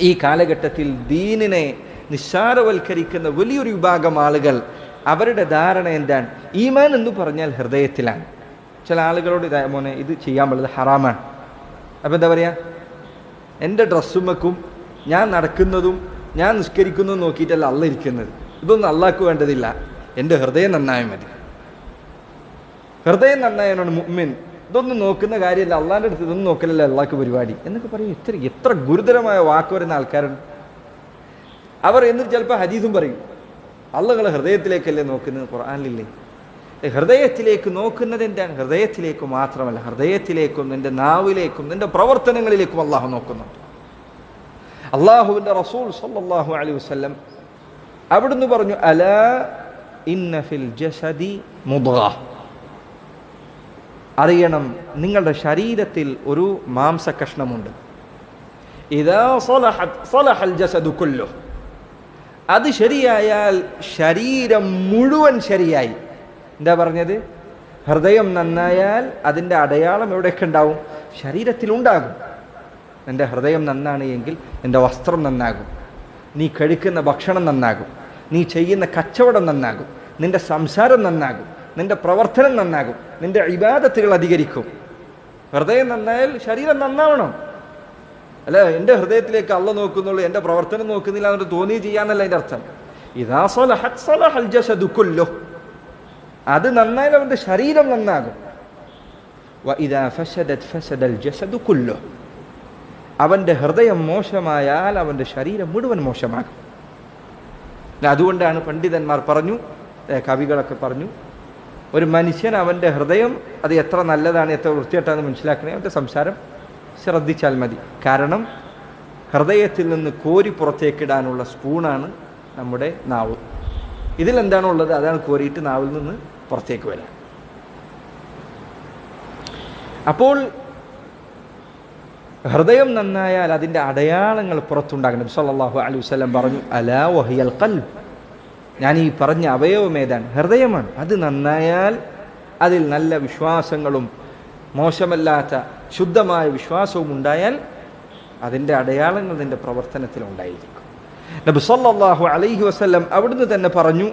ഈ കാലഘട്ടത്തിൽ ദീനിനെ നിസ്സാരവൽക്കരിക്കുന്ന വലിയൊരു വിഭാഗം ആളുകൾ അവരുടെ ധാരണ എന്താണ്? ഈമാൻ എന്ന് പറഞ്ഞാൽ ഹൃദയത്തിലാണ്. ചില ആളുകളോട് ഇതാ മോനെ ഇത് ചെയ്യാൻ പാടില്ല ഹറാമാണ്. അപ്പം എന്താ പറയുക എന്റെ ഡ്രസ്സും വെക്കും ഞാൻ നടക്കുന്നതും ഞാൻ നിസ്കരിക്കുന്നതും നോക്കിയിട്ടല്ല അല്ല ഇരിക്കുന്നത്. ഇതൊന്നും അള്ളാക്ക് വേണ്ടതില്ല. എന്റെ ഹൃദയം നന്നായാൽ മതി. ഹൃദയം നന്നായാണ് മുമ്മിൻ ഇതൊന്നും നോക്കുന്ന കാര്യമല്ല. അള്ളാന്റെ അടുത്ത് ഇതൊന്നും നോക്കലല്ല അള്ളാഹ്ക്ക് പരിപാടി. എന്നൊക്കെ പറയും. ഇത്ര എത്ര ഗുരുതരമായ വാക്ക് വരുന്ന ആൾക്കാരുണ്ട്. അവർ എന്നിട്ട് ചിലപ്പോൾ ഹദീസും പറയും. അള്ളകളെ ഹൃദയത്തിലേക്കല്ലേ നോക്കുന്നത്? ഖുർആാനിലില്ലേ? ഹൃദയത്തിലേക്ക് നോക്കുന്നത് എന്താണ് ഹൃദയത്തിലേക്ക് മാത്രമല്ല. ഹൃദയത്തിലേക്കും നിന്റെ നാവിലേക്കും നിന്റെ പ്രവർത്തനങ്ങളിലേക്കും അള്ളാഹു നോക്കുന്നുണ്ട് അള്ളാഹുവിന്റെ റസൂൽ സല്ലല്ലാഹു അലൈഹി വസ്ലം അവിടുന്ന് പറഞ്ഞു അലാ ഇന്നഫിൽ ജസദി മുദ്ഗ അറിയണം. നിങ്ങളുടെ ശരീരത്തിൽ ഒരു മാംസകഷ്ണമുണ്ട് കഷ്ണമുണ്ട് അത് ശരിയായാൽ ശരീരം മുഴുവൻ ശരിയായി. എന്താ പറഞ്ഞത്? ഹൃദയം നന്നായാൽ അതിന്റെ അടയാളം എവിടെയൊക്കെ ഉണ്ടാവും? ശരീരത്തിലുണ്ടാകും. എന്റെ ഹൃദയം നന്നാണ് എങ്കിൽ എന്റെ വസ്ത്രം നന്നാകും. നീ കഴിക്കുന്ന ഭക്ഷണം നന്നാകും. നീ ചെയ്യുന്ന കച്ചവടം നന്നാകും. നിന്റെ സംസാരം നന്നാകും. നിന്റെ പ്രവർത്തനം നന്നാകും. നിന്റെ ഇബാദത്തുകൾ അധികരിക്കും. ഹൃദയം നന്നായാൽ ശരീരം നന്നാവണം. അല്ല? എന്റെ ഹൃദയത്തിലേക്ക് അള്ള നോക്കുന്നുള്ളൂ എന്റെ പ്രവർത്തനം നോക്കുന്നില്ല എന്നിട്ട് തോന്നി ചെയ്യാന്നല്ല അതിന്റെ അർത്ഥം. ഇതാ സലഹത് സലഹൽ അത് നന്നായാൽ അവന്റെ ശരീരം നന്നാകും. അവന്റെ ഹൃദയം മോശമായാൽ അവന്റെ ശരീരം മുഴുവൻ മോശമാകും. അതുകൊണ്ടാണ് പണ്ഡിതന്മാർ പറഞ്ഞു കവികളൊക്കെ പറഞ്ഞു ഒരു മനുഷ്യൻ അവന്റെ ഹൃദയം അത് എത്ര നല്ലതാണ് എത്ര വൃത്തിയായിട്ടാണെന്ന് മനസ്സിലാക്കണേ അവന്റെ സംസാരം ശ്രദ്ധിച്ചാൽ മതി. കാരണം ഹൃദയത്തിൽ നിന്ന് കോരി പുറത്തേക്കിടാനുള്ള സ്പൂണാണ് നമ്മുടെ നാവ്. ഇതിലെന്താണോ ഉള്ളത് അതാണ് കോരിയിട്ട് നാവിൽ നിന്ന് പുറത്തേക്ക് വരാം അപ്പോൾ ഹൃദയം നന്നായാൽ അതിന്റെ അടയാളങ്ങൾ പുറത്തുണ്ടാകണം. നബി സല്ലല്ലാഹു അലൈഹി പറഞ്ഞു അലാ വഹിയൽ ഖൽബ്. ഞാൻ ഈ പറഞ്ഞ അവയവം ഏതാണ്? ഹൃദയമാണ്. അത് നന്നായാൽ അതിൽ നല്ല വിശ്വാസങ്ങളും മോശമല്ലാത്ത ശുദ്ധമായ വിശ്വാസവും ഉണ്ടായാൽ അതിന്റെ അടയാളങ്ങൾ നിന്റെ പ്രവർത്തനത്തിലുണ്ടായിരിക്കും നബി സല്ലാഹു അലൈഹി വസ്ലം അവിടുന്ന് തന്നെ പറഞ്ഞു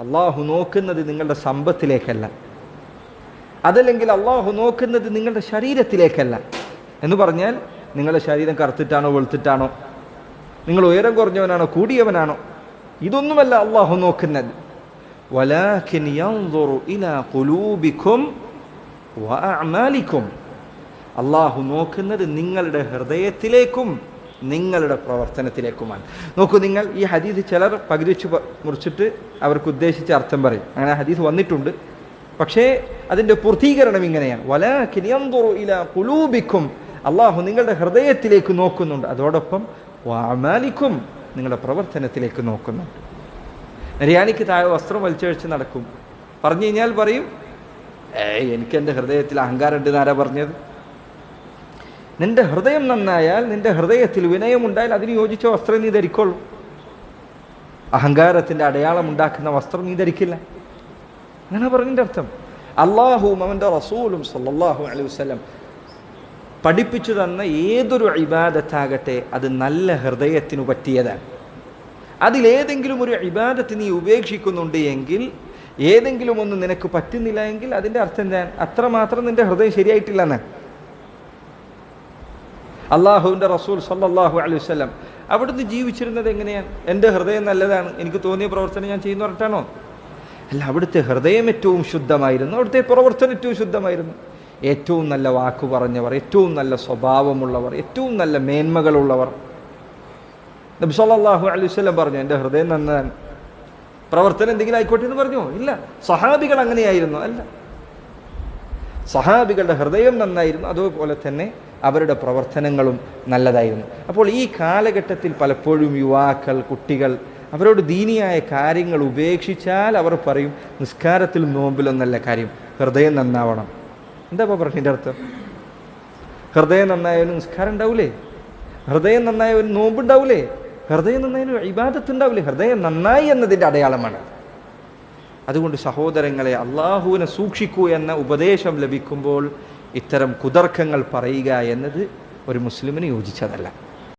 അള്ളാഹു നോക്കുന്നത് നിങ്ങളുടെ സമ്പത്തിലേക്കല്ല. അതല്ലെങ്കിൽ അള്ളാഹു നോക്കുന്നത് നിങ്ങളുടെ ശരീരത്തിലേക്കല്ല. എന്ന് പറഞ്ഞാൽ നിങ്ങളുടെ ശരീരം കറുത്തിട്ടാണോ വെളുത്തിട്ടാണോ? നിങ്ങൾ ഉയരം കുറഞ്ഞവനാണോ കൂടിയവനാണോ? ഇതൊന്നുമല്ല അള്ളാഹു നോക്കുന്നത്. അള്ളാഹു നോക്കുന്നത് നിങ്ങളുടെ ഹൃദയത്തിലേക്കും നിങ്ങളുടെ പ്രവർത്തനത്തിലേക്കുമാണ്. നോക്കൂ നിങ്ങൾ ഈ ഹദീസ് ചിലർ പകുതി വെച്ച് മുറിച്ചിട്ട് അവർക്ക് ഉദ്ദേശിച്ച അർത്ഥം പറയും. അങ്ങനെ ഹദീസ് വന്നിട്ടുണ്ട്. പക്ഷേ അതിന്റെ പൂർത്തീകരണം ഇങ്ങനെയാണ്. വലാകിൻ യൻദുറു ഇല ഖുലൂബിക്കും അള്ളാഹു നിങ്ങളുടെ ഹൃദയത്തിലേക്ക് നോക്കുന്നുണ്ട്. അതോടൊപ്പം വാമാലിക്കും നിങ്ങളുടെ പ്രവർത്തനത്തിലേക്ക് നോക്കുന്നുണ്ട്. നിര്യാണിക്ക് താഴെ വസ്ത്രം വലിച്ചഴിച്ച് നടക്കും. പറഞ്ഞു കഴിഞ്ഞാൽ പറയും ഏയ് എനിക്ക് എന്റെ ഹൃദയത്തിൽ അഹങ്കാരം ഉണ്ട് എന്നാരാ പറഞ്ഞത്? നിന്റെ ഹൃദയം നന്നായാൽ നിന്റെ ഹൃദയത്തിൽ വിനയമുണ്ടായാൽ അതിന് യോജിച്ച വസ്ത്രം നീ ധരിക്കോളൂ. അഹങ്കാരത്തിന്റെ അടയാളം ഉണ്ടാക്കുന്ന വസ്ത്രം നീ ധരിക്കില്ല. അങ്ങനെ പറഞ്ഞതിന്റെ അർത്ഥം. അള്ളാഹുവും അവന്റെ റസൂലും സല്ലാഹു അലൈഹി വസല്ലം പഠിപ്പിച്ചു തന്ന ഏതൊരു ഇബാദത്താകട്ടെ അത് നല്ല ഹൃദയത്തിനു പറ്റിയതാണ്. അതിലേതെങ്കിലും ഒരു ഇബാദത്ത് നീ ഉപേക്ഷിക്കുന്നുണ്ട് എങ്കിൽ ഏതെങ്കിലും ഒന്ന് നിനക്ക് പറ്റുന്നില്ല എങ്കിൽ അതിന്റെ അർത്ഥം ഞാൻ അത്രമാത്രം നിന്റെ ഹൃദയം ശരിയായിട്ടില്ല എന്നാണ് അള്ളാഹുവിന്റെ റസൂൽ സല്ലാഹു അലൈഹി വസല്ലം അവിടുന്ന് ജീവിച്ചിരുന്നത് എങ്ങനെയാണ് എന്റെ ഹൃദയം നല്ലതാണ്. എനിക്ക് തോന്നിയ പ്രവർത്തനം ഞാൻ ചെയ്യുന്ന പറഞ്ഞിട്ടാണോ? അല്ല അവിടുത്തെ ഹൃദയം ഏറ്റവും ശുദ്ധമായിരുന്നു. അവിടുത്തെ പ്രവർത്തനം ഏറ്റവും ശുദ്ധമായിരുന്നു. ഏറ്റവും നല്ല വാക്കു പറഞ്ഞവർ ഏറ്റവും നല്ല സ്വഭാവമുള്ളവർ ഏറ്റവും നല്ല മേന്മകളുള്ളവർ. നബി സല്ലല്ലാഹു അലൈഹി വസല്ലം പറഞ്ഞു എന്റെ ഹൃദയം നന്നാൻ പ്രവർത്തനം എന്തെങ്കിലും ആയിക്കോട്ടെ എന്ന് പറഞ്ഞു? ഇല്ല. സഹാബികൾ അങ്ങനെയായിരുന്നു അല്ല. സഹാബികളുടെ ഹൃദയം നന്നായിരുന്നു അതുപോലെ തന്നെ അവരുടെ പ്രവർത്തനങ്ങളും നല്ലതായിരുന്നു. അപ്പോൾ ഈ കാലഘട്ടത്തിൽ പലപ്പോഴും യുവാക്കൾ കുട്ടികൾ അവരോട് ദീനിയായ കാര്യങ്ങൾ ഉപേക്ഷിച്ചാൽ അവർ പറയും നിസ്കാരത്തിലും നോമ്പിലൊന്നല്ല കാര്യം ഹൃദയം നന്നാവണം. എന്താ ഇപ്പോൾ പറഞ്ഞതിന്റെ അർത്ഥം? ഹൃദയം നന്നായാലും നിസ്കാരം ഉണ്ടാവൂലേ? ഹൃദയം നന്നായ ഒരു നോമ്പുണ്ടാവൂലേ ഹൃദയം നന്നായാലും ഇബാദത്ത് ഉണ്ടാവില്ലേ ഹൃദയം നന്നായി എന്നതിന്റെ അടയാളമാണ്. അതുകൊണ്ട് സഹോദരങ്ങളെ അള്ളാഹുവിനെ സൂക്ഷിക്കൂ എന്ന ഉപദേശം ലഭിക്കുമ്പോൾ ഇത്തരം കുതർക്കങ്ങൾ പറയുക എന്നത് ഒരു മുസ്ലിമിന് യോജിച്ചതല്ല.